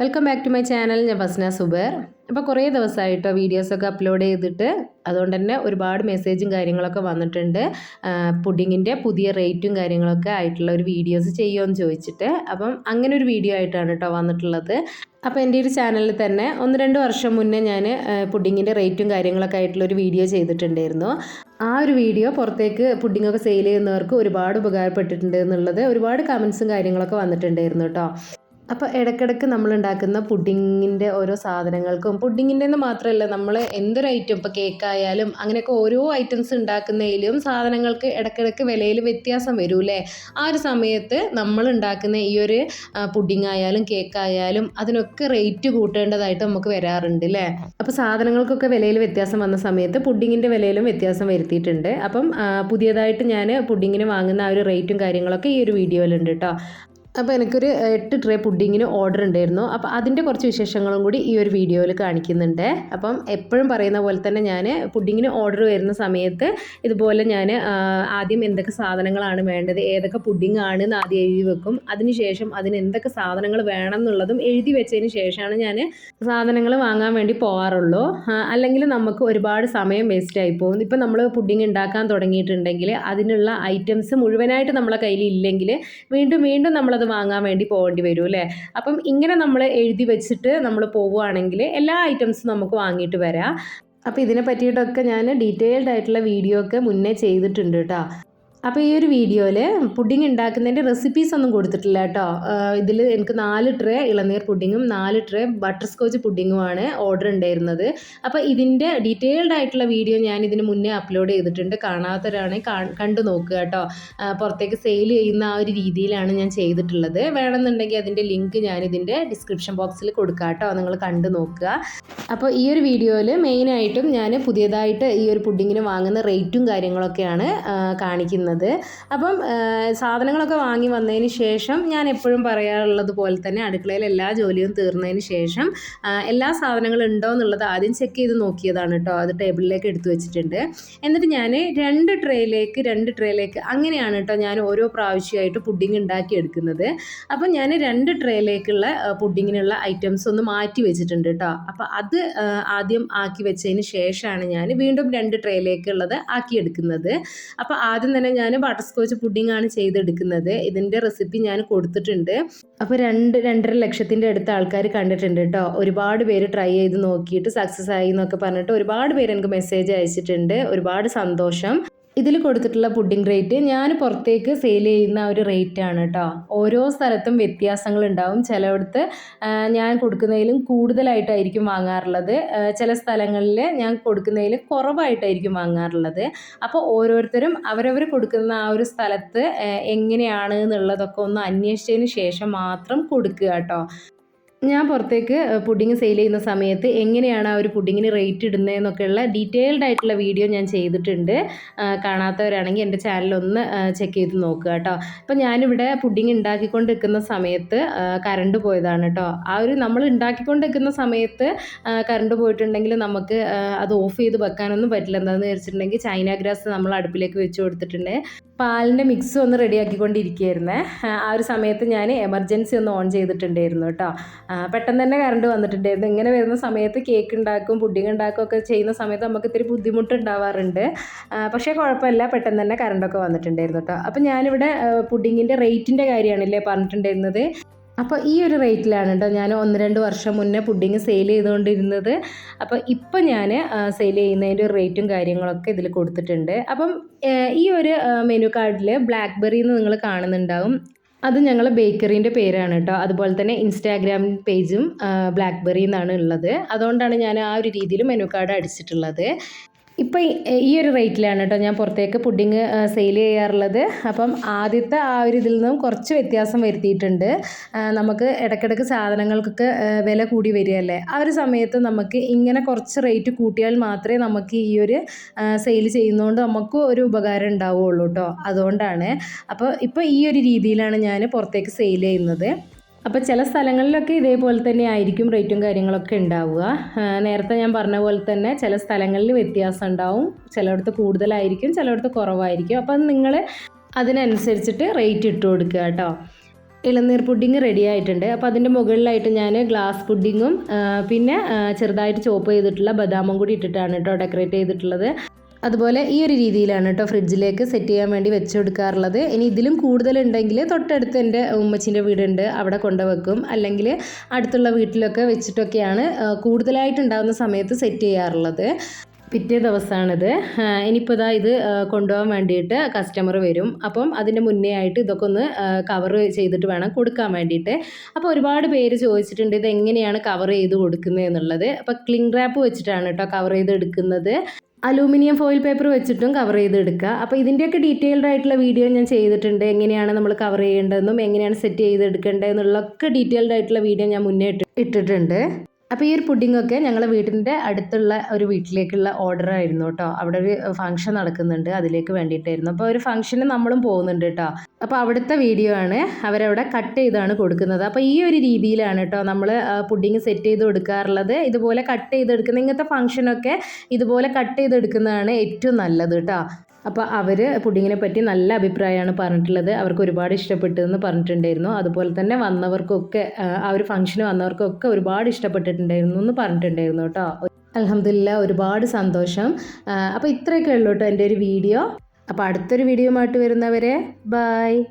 Welcome back to my channel ഞാൻ ഫസ്ന സുബേർ. അപ്പോൾ കുറേ ദിവസമായിട്ടോ വീഡിയോസൊക്കെ അപ്ലോഡ് ചെയ്തിട്ട് അതുകൊണ്ട് തന്നെ ഒരുപാട് മെസ്സേജും കാര്യങ്ങളൊക്കെ വന്നിട്ടുണ്ട്. പുഡിങ്ങിന്റെ പുതിയ റേറ്റും കാര്യങ്ങളൊക്കെ ആയിട്ടുള്ള ഒരു വീഡിയോസ് ചെയ്യുമെന്ന് ചോദിച്ചിട്ട്. അപ്പം അങ്ങനെ ഒരു വീഡിയോ ആയിട്ടാണ് കേട്ടോ വന്നിട്ടുള്ളത്. അപ്പോൾ എന്റെ ഒരു ചാനലിൽ തന്നെ ഒന്ന് രണ്ട് വർഷം മുന്നേ ഞാൻ പുഡിങ്ങിന്റെ റേറ്റും കാര്യങ്ങളൊക്കെ ആയിട്ടുള്ള ഒരു വീഡിയോ ചെയ്തിട്ടുണ്ടായിരുന്നു. ആ ഒരു വീഡിയോ പുറത്തേക്ക് പുഡിങ്ങൊക്കെ സെയിൽ ചെയ്യുന്നവർക്ക് ഒരുപാട് ഉപകാരപ്പെട്ടിട്ടുണ്ട് എന്നുള്ളത് ഒരുപാട് കമൻസും കാര്യങ്ങളൊക്കെ വന്നിട്ടുണ്ടായിരുന്നു കേട്ടോ അപ്പോൾ ഇടയ്ക്കിടയ്ക്ക് നമ്മൾ ഉണ്ടാക്കുന്ന പുഡിങ്ങിന്റെ ഓരോ സാധനങ്ങൾക്കും പുഡിങ്ങിന്റെ മാത്രമല്ല നമ്മൾ എന്തൊരു ഐറ്റം ഇപ്പോൾ കേക്കായാലും അങ്ങനെയൊക്കെ ഓരോ ഐറ്റംസ് ഉണ്ടാക്കുന്നതിലും സാധനങ്ങൾക്ക് ഇടയ്ക്കിടയ്ക്ക് വിലയിൽ വ്യത്യാസം വരൂലേ ആ ഒരു സമയത്ത് നമ്മൾ ഉണ്ടാക്കുന്ന ഈ ഒരു പുഡിംഗ് ആയാലും കേക്കായാലും അതിനൊക്കെ റേറ്റ് കൂട്ടേണ്ടതായിട്ട് നമുക്ക് വരാറുണ്ട് അല്ലേ അപ്പോൾ സാധനങ്ങൾക്കൊക്കെ വിലയിൽ വ്യത്യാസം വന്ന സമയത്ത് പുഡിങ്ങിന്റെ വിലയിലും വ്യത്യാസം വരുത്തിയിട്ടുണ്ട്. അപ്പം പുതിയതായിട്ട് ഞാൻ പുഡിങ്ങിന് വാങ്ങുന്ന ആ ഒരു റേറ്റും കാര്യങ്ങളൊക്കെ ഈ ഒരു വീഡിയോയിലുണ്ട് കേട്ടോ അപ്പോൾ എനിക്കൊരു എട്ട് ട്രേ പുഡിങ്ങിന് ഓർഡർ ഉണ്ടായിരുന്നു. അപ്പോൾ അതിന്റെ കുറച്ച് വിശേഷങ്ങളും കൂടി ഈ ഒരു വീഡിയോയിൽ കാണിക്കുന്നുണ്ട്. അപ്പം എപ്പോഴും പറയുന്ന പോലെ തന്നെ ഞാൻ പുഡിങ്ങിന് ഓർഡർ വരുന്ന സമയത്ത് ഇതുപോലെ ഞാൻ ആദ്യം എന്തൊക്കെ സാധനങ്ങളാണ് വേണ്ടത് ഏതൊക്കെ പുഡിംഗ് ആണ് എന്ന് ആദ്യം എഴുതി വെക്കും. അതിനുശേഷം അതിന് എന്തൊക്കെ സാധനങ്ങൾ വേണം എന്നുള്ളതും എഴുതി വെച്ചതിന് ശേഷമാണ് ഞാൻ സാധനങ്ങൾ വാങ്ങാൻ വേണ്ടി പോകാറുള്ളൂ അല്ലെങ്കിൽ നമുക്ക് ഒരുപാട് സമയം വേസ്റ്റ് ആയി പോകും ഇപ്പം നമ്മൾ പുഡിംഗ് ഉണ്ടാക്കാൻ തുടങ്ങിയിട്ടുണ്ടെങ്കിൽ അതിനുള്ള ഐറ്റംസ് മുഴുവനായിട്ട് നമ്മളെ കയ്യിൽ ഇല്ലെങ്കിൽ വീണ്ടും വീണ്ടും നമ്മളത് വാങ്ങാൻ വേണ്ടി പോകേണ്ടി വരും അല്ലേ? അപ്പം ഇങ്ങനെ നമ്മൾ എഴുതി വെച്ചിട്ട് നമ്മൾ പോവുകയാണെങ്കിൽ എല്ലാ ഐറ്റംസും നമുക്ക് വാങ്ങിയിട്ട് വരാം. അപ്പോൾ ഇതിനെ പറ്റിയിട്ടൊക്കെ ഞാൻ ഡീറ്റെയിൽഡ് ആയിട്ടുള്ള വീഡിയോ ഒക്കെ മുന്നേ ചെയ്തിട്ടുണ്ട് കേട്ടോ അപ്പോൾ ഈ ഒരു വീഡിയോയിൽ പുഡിംഗ് ഉണ്ടാക്കുന്നതിന്റെ റെസിപ്പീസ് ഒന്നും കൊടുത്തിട്ടില്ല കേട്ടോ. ഇതിൽ എനിക്ക് നാല് ട്രേ ഇളനീർ പുഡിങ്ങും നാല് ട്രേ ബട്ടർ സ്കോച്ച് പുഡിങ്ങുമാണ് ഓർഡർ ഉണ്ടായിരുന്നത്. അപ്പോൾ ഇതിന്റെ ഡീറ്റെയിൽഡ് ആയിട്ടുള്ള വീഡിയോ ഞാൻ ഇതിന് മുന്നേ അപ്ലോഡ് ചെയ്തിട്ടുണ്ട്. കാണാത്തവരാണെങ്കിൽ കണ്ടു നോക്കുക കേട്ടോ. പുറത്തേക്ക് സെയിൽ ചെയ്യുന്ന ആ ഒരു രീതിയിലാണ് ഞാൻ ചെയ്തിട്ടുള്ളത്. വേണമെന്നുണ്ടെങ്കിൽ അതിന്റെ ലിങ്ക് ഞാൻ ഇതിന്റെ ഡിസ്ക്രിപ്ഷൻ ബോക്സിൽ കൊടുക്കാം കേട്ടോ. നിങ്ങൾ കണ്ടു നോക്കുക. അപ്പോൾ ഈ ഒരു വീഡിയോയിൽ മെയിനായിട്ടും ഞാൻ പുതിയതായിട്ട് ഈ ഒരു പുഡിങ്ങിന് വാങ്ങുന്ന റേറ്റും കാര്യങ്ങളൊക്കെയാണ് കാണിക്കുന്നത്. ചെയ്യുന്നത് അപ്പം സാധനങ്ങളൊക്കെ വാങ്ങി വന്നതിന് ശേഷം ഞാൻ എപ്പോഴും പറയാറുള്ളത് പോലെ തന്നെ അടുക്കളയിൽ എല്ലാ ജോലിയും തീർന്നതിന് ശേഷം എല്ലാ സാധനങ്ങളും ഉണ്ടോ എന്നുള്ളത് ആദ്യം ചെക്ക് ചെയ്ത് നോക്കിയതാണ് കേട്ടോ. അത് ടേബിളിലേക്ക് എടുത്തു വെച്ചിട്ടുണ്ട്. എന്നിട്ട് ഞാൻ രണ്ട് ട്രേയിലേക്ക് രണ്ട് ട്രേയിലേക്ക് അങ്ങനെയാണ് കേട്ടോ ഞാൻ ഓരോ പ്രാവശ്യമായിട്ട് പുഡിങ് ഉണ്ടാക്കി എടുക്കുന്നത്. അപ്പം ഞാൻ രണ്ട് ട്രേയിലേക്കുള്ള പുഡിങ്ങിനുള്ള ഐറ്റംസ് ഒന്ന് മാറ്റി വെച്ചിട്ടുണ്ട് കേട്ടോ. അപ്പോൾ അത് ആദ്യം ആക്കി വെച്ചതിന് ശേഷമാണ് ഞാൻ വീണ്ടും രണ്ട് ട്രേയിലേക്കുള്ളത് ആക്കിയെടുക്കുന്നത്. അപ്പോൾ ആദ്യം തന്നെ ഞാൻ ബട്ടർ സ്കോച്ച് പുഡിംഗ് ആണ് ചെയ്തെടുക്കുന്നത്. ഇതിന്റെ റെസിപ്പി ഞാൻ കൊടുത്തിട്ടുണ്ട്. അപ്പോൾ രണ്ട് രണ്ടര ലക്ഷത്തിന്റെ അടുത്ത് ആൾക്കാർ കണ്ടിട്ടുണ്ട് കേട്ടോ ഒരുപാട് പേര് ട്രൈ ചെയ്ത് നോക്കിയിട്ട് സക്സസ് ആയി എന്നൊക്കെ പറഞ്ഞിട്ട് ഒരുപാട് പേര് എനിക്ക് മെസ്സേജ് അയച്ചിട്ടുണ്ട്. ഒരുപാട് സന്തോഷം. ഇതിൽ കൊടുത്തിട്ടുള്ള പുഡിംഗ് റേറ്റ് ഞാൻ പുറത്തേക്ക് സെയിൽ ചെയ്യുന്ന ഒരു റേറ്റ് ആണ് കേട്ടോ ഓരോ സ്ഥലത്തും വ്യത്യാസങ്ങൾ ഉണ്ടാവും ചിലയിടത്ത് ഞാൻ കൊടുക്കുന്നതിലും കൂടുതലായിട്ടായിരിക്കും വാങ്ങാറുള്ളത്. ചില സ്ഥലങ്ങളിൽ ഞാൻ കൊടുക്കുന്നതിൽ കുറവായിട്ടായിരിക്കും വാങ്ങാറുള്ളത്. അപ്പോൾ ഓരോരുത്തരും അവരവർ കൊടുക്കുന്ന ആ ഒരു സ്ഥലത്ത് എങ്ങനെയാണ് എന്നുള്ളതൊക്കെ ഒന്ന് അന്വേഷിച്ചതിന് ശേഷം മാത്രം കൊടുക്കുക കേട്ടോ ഞാൻ പുറത്തേക്ക് പുഡിങ് സെയിൽ ചെയ്യുന്ന സമയത്ത് എങ്ങനെയാണ് ആ ഒരു പുഡിങ്ങിന് റേറ്റ് ഇടുന്നതെന്നൊക്കെയുള്ള ഡീറ്റെയിൽഡ് ആയിട്ടുള്ള വീഡിയോ ഞാൻ ചെയ്തിട്ടുണ്ട്. കാണാത്തവരാണെങ്കിൽ എന്റെ ചാനലൊന്ന് ചെക്ക് ചെയ്ത് നോക്കുക കേട്ടോ. അപ്പോൾ ഞാനിവിടെ പുഡിങ് ഉണ്ടാക്കിക്കൊണ്ട് നിൽക്കുന്ന സമയത്ത് കറണ്ട് പോയതാണ് കേട്ടോ. ആ ഒരു നമ്മൾ ഉണ്ടാക്കിക്കൊണ്ട് നിൽക്കുന്ന സമയത്ത് കറണ്ട് പോയിട്ടുണ്ടെങ്കിൽ നമുക്ക് അത് ഓഫ് ചെയ്ത് വെക്കാനൊന്നും പറ്റില്ല. എന്താണെന്ന് വെച്ചിട്ടുണ്ടെങ്കിൽ ചൈന ഗ്രാസ് നമ്മൾ അടുപ്പിലേക്ക് വെച്ച് കൊടുത്തിട്ടുണ്ട്. പാലിന്റെ മിക്സ് ഒന്ന് റെഡിയാക്കിക്കൊണ്ടിരിക്കുകയായിരുന്നേ. ആ ഒരു സമയത്ത് ഞാൻ എമർജൻസി ഒന്ന് ഓൺ ചെയ്തിട്ടുണ്ടായിരുന്നു കേട്ടോ. പെട്ടെന്ന് തന്നെ കറണ്ട് വന്നിട്ടുണ്ടായിരുന്നു. ഇങ്ങനെ വരുന്ന സമയത്ത് കേക്ക് ഉണ്ടാക്കും പുഡിങ് ഉണ്ടാക്കും ഒക്കെ ചെയ്യുന്ന സമയത്ത് നമുക്ക് ഇത്തിരി ബുദ്ധിമുട്ടുണ്ടാവാറുണ്ട്. പക്ഷേ കുഴപ്പമില്ല പെട്ടെന്ന് തന്നെ കറണ്ടൊക്കെ വന്നിട്ടുണ്ടായിരുന്നു കേട്ടോ. അപ്പോൾ ഞാനിവിടെ പുഡിങ്ങിന്റെ റേറ്റിന്റെ കാര്യമാണല്ലേ പറഞ്ഞിട്ടുണ്ടായിരുന്നത്. അപ്പോൾ ഈ ഒരു റേറ്റിലാണ് കേട്ടോ ഞാൻ ഒന്ന് രണ്ട് വർഷം മുന്നേ പുഡിങ് സെയിൽ ചെയ്തുകൊണ്ടിരുന്നത് അപ്പോൾ ഇപ്പം ഞാൻ സെയിൽ ചെയ്യുന്നതിന്റെ റേറ്റും കാര്യങ്ങളൊക്കെ ഇതിൽ കൊടുത്തിട്ടുണ്ട്. അപ്പം ഈ ഒരു മെനു കാർഡിൽ ബ്ലാക്ക്ബെറി എന്ന് നിങ്ങൾ കാണുന്നുണ്ടാവും. അത് ഞങ്ങൾ ബേക്കറീന്റെ പേരാണ് കേട്ടോ അതുപോലെ തന്നെ ഇൻസ്റ്റാഗ്രാം പേജും ബ്ലാക്ക്ബെറി എന്നാണ് ഉള്ളത്. അതുകൊണ്ടാണ് ഞാൻ ആ ഒരു രീതിയിൽ മെനു കാർഡ് അടിച്ചിട്ടുള്ളത്. ഇപ്പോൾ ഈ ഒരു റേറ്റിലാണ് കേട്ടോ ഞാൻ പുറത്തേക്ക് പുഡിങ് സെയിൽ ചെയ്യാറുള്ളത്. അപ്പം ആദ്യത്തെ ആ ഒരു ഇതിൽ നിന്നും കുറച്ച് വ്യത്യാസം വരുത്തിയിട്ടുണ്ട്. നമുക്ക് ഇടയ്ക്കിടയ്ക്ക് സാധനങ്ങൾക്കൊക്കെ വില കൂടി വരികയല്ലേ? ആ ഒരു സമയത്ത് നമുക്ക് ഇങ്ങനെ കുറച്ച് റേറ്റ് കൂട്ടിയാൽ മാത്രമേ നമുക്ക് ഈ ഒരു സെയിൽ ചെയ്യുന്നതുകൊണ്ട് നമുക്ക് ഒരു ഉപകാരം ഉണ്ടാവുകയുള്ളൂ കേട്ടോ അതുകൊണ്ടാണ്. അപ്പോൾ ഇപ്പോൾ ഈ ഒരു രീതിയിലാണ് ഞാൻ പുറത്തേക്ക് സെയിൽ ചെയ്യുന്നത്. അപ്പോൾ ചില സ്ഥലങ്ങളിലൊക്കെ ഇതേപോലെ തന്നെ ആയിരിക്കും റേറ്റും കാര്യങ്ങളൊക്കെ ഉണ്ടാവുക. നേരത്തെ ഞാൻ പറഞ്ഞ പോലെ തന്നെ ചില സ്ഥലങ്ങളിൽ വ്യത്യാസം ഉണ്ടാവും. ചിലയിടത്ത് കൂടുതലായിരിക്കും ചിലയിടത്ത് കുറവായിരിക്കും. അപ്പം നിങ്ങൾ അതിനനുസരിച്ചിട്ട് റേറ്റ് ഇട്ട് കൊടുക്കുക കേട്ടോ. ഇളനീർ പുഡിങ് റെഡി ആയിട്ടുണ്ട്. അപ്പോൾ അതിന്റെ മുകളിലായിട്ട് ഞാൻ ഗ്ലാസ് പുഡിങ്ങും പിന്നെ ചെറുതായിട്ട് ചോപ്പ് ചെയ്തിട്ടുള്ള ബദാമും കൂടി ഇട്ടിട്ടാണ് കേട്ടോ ഡെക്കറേറ്റ് ചെയ്തിട്ടുള്ളത്. അതുപോലെ ഈ ഒരു രീതിയിലാണ് കേട്ടോ ഫ്രിഡ്ജിലേക്ക് സെറ്റ് ചെയ്യാൻ വേണ്ടി വെച്ച് കൊടുക്കാറുള്ളത് ഇനി ഇതിലും കൂടുതലുണ്ടെങ്കിൽ തൊട്ടടുത്ത് എന്റെ ഉമ്മച്ചിന്റെ വീടുണ്ട്. അവിടെ കൊണ്ടുവെക്കും. അല്ലെങ്കിൽ അടുത്തുള്ള വീട്ടിലൊക്കെ വെച്ചിട്ടൊക്കെയാണ് കൂടുതലായിട്ടുണ്ടാകുന്ന സമയത്ത് സെറ്റ് ചെയ്യാറുള്ളത്. പിറ്റേ ദിവസമാണിത്. ഇനിയിപ്പോൾ ഇതാ കൊണ്ടുപോകാൻ വേണ്ടിയിട്ട് കസ്റ്റമർ വരും. അപ്പം അതിന്റെ മുന്നേ ആയിട്ട് ഇതൊക്കെ ഒന്ന് കവർ ചെയ്തിട്ട് വേണം കൊടുക്കാൻ വേണ്ടിയിട്ട്. അപ്പോൾ ഒരുപാട് പേര് ചോദിച്ചിട്ടുണ്ട് ഇത് എങ്ങനെയാണ് കവർ ചെയ്ത് കൊടുക്കുന്നത്? എന്നുള്ളത്. അപ്പോൾ ക്ലിംഗ് റാപ്പ് വെച്ചിട്ടാണ് കേട്ടോ കവർ ചെയ്ത് എടുക്കുന്നത് അലൂമിനിയം ഫോയിൽ പേപ്പർ വെച്ചിട്ടും കവർ ചെയ്ത് എടുക്കുക അപ്പോൾ ഇതിന്റെയൊക്കെ ഡീറ്റെയിൽഡ് ആയിട്ടുള്ള വീഡിയോ ഞാൻ ചെയ്തിട്ടുണ്ട്. എങ്ങനെയാണ് നമ്മൾ കവർ ചെയ്യേണ്ടതെന്നും എങ്ങനെയാണ് സെറ്റ് ചെയ്ത് ചെയ്തെടുക്കേണ്ടതെന്നുള്ളൊക്കെ ഡീറ്റെയിൽഡ് ആയിട്ടുള്ള വീഡിയോ ഞാൻ മുന്നേ ഇട്ടിട്ടുണ്ട്. അപ്പോൾ ഈ ഒരു പുഡിങ്ങൊക്കെ ഞങ്ങളെ വീടിന്റെ അടുത്തുള്ള ഒരു വീട്ടിലേക്കുള്ള ഓർഡർ ആയിരുന്നു കേട്ടോ. അവിടെ ഒരു ഫംഗ്ഷൻ നടക്കുന്നുണ്ട്. അതിലേക്ക് വേണ്ടിയിട്ടായിരുന്നു. അപ്പോൾ ഒരു ഫംഗ്ഷന് നമ്മളും പോകുന്നുണ്ട് കേട്ടോ. അപ്പോൾ അവിടുത്തെ വീഡിയോ ആണ് അവരവിടെ കട്ട് ചെയ്താണ് കൊടുക്കുന്നത്. അപ്പോൾ ഈ ഒരു രീതിയിലാണ് കേട്ടോ നമ്മൾ പുഡിങ് സെറ്റ് ചെയ്ത് കൊടുക്കാറുള്ളത്. ഇതുപോലെ കട്ട് ചെയ്തെടുക്കുന്ന ഇങ്ങനത്തെ ഫംഗ്ഷനൊക്കെ ഇതുപോലെ കട്ട് ചെയ്തെടുക്കുന്നതാണ് ഏറ്റവും നല്ലത് കേട്ടോ. അപ്പോൾ അവർ പുഡിങ്ങിനെ പറ്റി നല്ല അഭിപ്രായമാണ് പറഞ്ഞിട്ടുള്ളത്. അവർക്ക് ഒരുപാട് ഇഷ്ടപ്പെട്ടു എന്ന് പറഞ്ഞിട്ടുണ്ടായിരുന്നു. അതുപോലെ തന്നെ വന്നവർക്കൊക്കെ ആ, ഒരു ഫംഗ്ഷന് വന്നവർക്കൊക്കെ ഒരുപാട് ഇഷ്ടപ്പെട്ടിട്ടുണ്ടായിരുന്നു എന്ന് പറഞ്ഞിട്ടുണ്ടായിരുന്നു കേട്ടോ. അലഹമില്ല ഒരുപാട് സന്തോഷം. അപ്പോൾ ഇത്രയൊക്കെ ഉള്ളൂ കേട്ടോ എന്റെ ഒരു വീഡിയോ. അപ്പോൾ അടുത്തൊരു വീഡിയോ ആയിട്ട് വരുന്നവരെ ബായ്